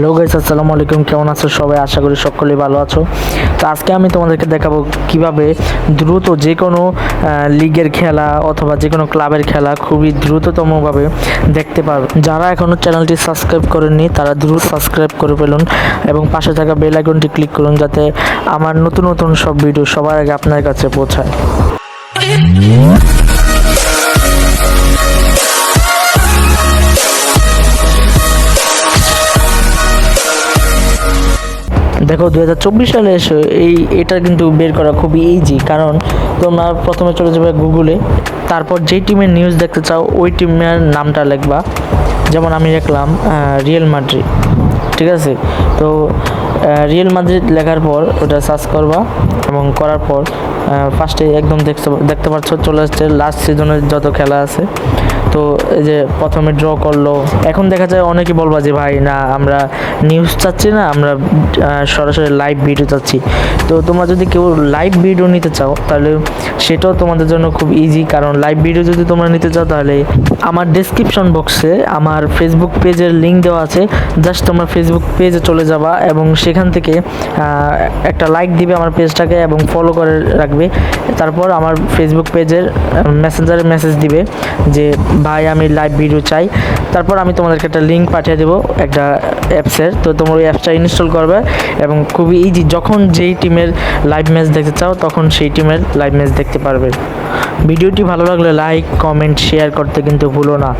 Hello guys, আসসালামু আলাইকুম। কেমন আছো সবাই? আশা করি সকলেই ভালো আছো। তো আজকে আমি তোমাদেরকে দেখাবো কীভাবে দ্রুত যে কোনো লিগের খেলা অথবা যে কোনো ক্লাবের খেলা খুবই দ্রুততমভাবে দেখতে পারবে। যারা এখনও চ্যানেলটি সাবস্ক্রাইব করেননি, তারা দ্রুত সাবস্ক্রাইব করে ফেলুন এবং পাশে থাকা বেল আইকনটি ক্লিক করুন যাতে আমার নতুন নতুন সব ভিডিও সবার আগে আপনার কাছে পৌঁছায়। দেখো দু হাজার চব্বিশ সালে এসে এই এটা কিন্তু বের করা খুবই ইজি কারণ তোমরা প্রথমে চলে যাবে গুগলে, তারপর যেই টিমের নিউজ দেখতে চাও, ওই টিমের নামটা লিখবা। যেমন আমি লিখলাম রিয়েল মাদ্রিদ ঠিক আছে? তো রিয়েল মাদ্রিদ লেখার পর ওটা সার্চ করবা এবং করার পর ফার্স্টে একদম দেখতে দেখতে পাচ্ছ, চলে আসছে লাস্ট সিজনের যত খেলা আছে। তো এই যে প্রথমে ড্র করল। এখন দেখা যায় অনেকে বলবা যে, ভাই, না, আমরা নিউজ চাচ্ছি না, আমরা সরাসরি লাইভ ভিডিও চাচ্ছি। তো তোমরা যদি কেউ লাইভ ভিডিও নিতে চাও, তাহলে সেটাও তোমাদের জন্য খুব ইজি কারণ লাইভ ভিডিও যদি তোমরা নিতে চাও, তাহলে আমার ডেসক্রিপশন বক্সে আমার ফেসবুক পেজের লিঙ্ক দেওয়া আছে। জাস্ট তোমরা ফেসবুক পেজে চলে যাবা এবং সেখান থেকে একটা লাইক দিবে আমার পেজটাকে এবং ফলো করে রাখবে। তারপর আমার ফেসবুক পেজের মেসেঞ্জারে মেসেজ দিবে যে ভাই, আমি লাইভ ভিডিও চাই। তারপর আমি তোমাদেরকে একটা লিঙ্ক পাঠিয়ে দেবো একটা অ্যাপসের তো তোমার ওই অ্যাপসটা ইনস্টল করবে এবং খুবই ইজি যখন যেই টিমের লাইভ ম্যাচ দেখতে চাও, তখন সেই টিমের লাইভ ম্যাচ দেখতে পারবে। ভিডিওটি ভালো লাগলে লাইক কমেন্ট শেয়ার করতে কিন্তু ভুলো না।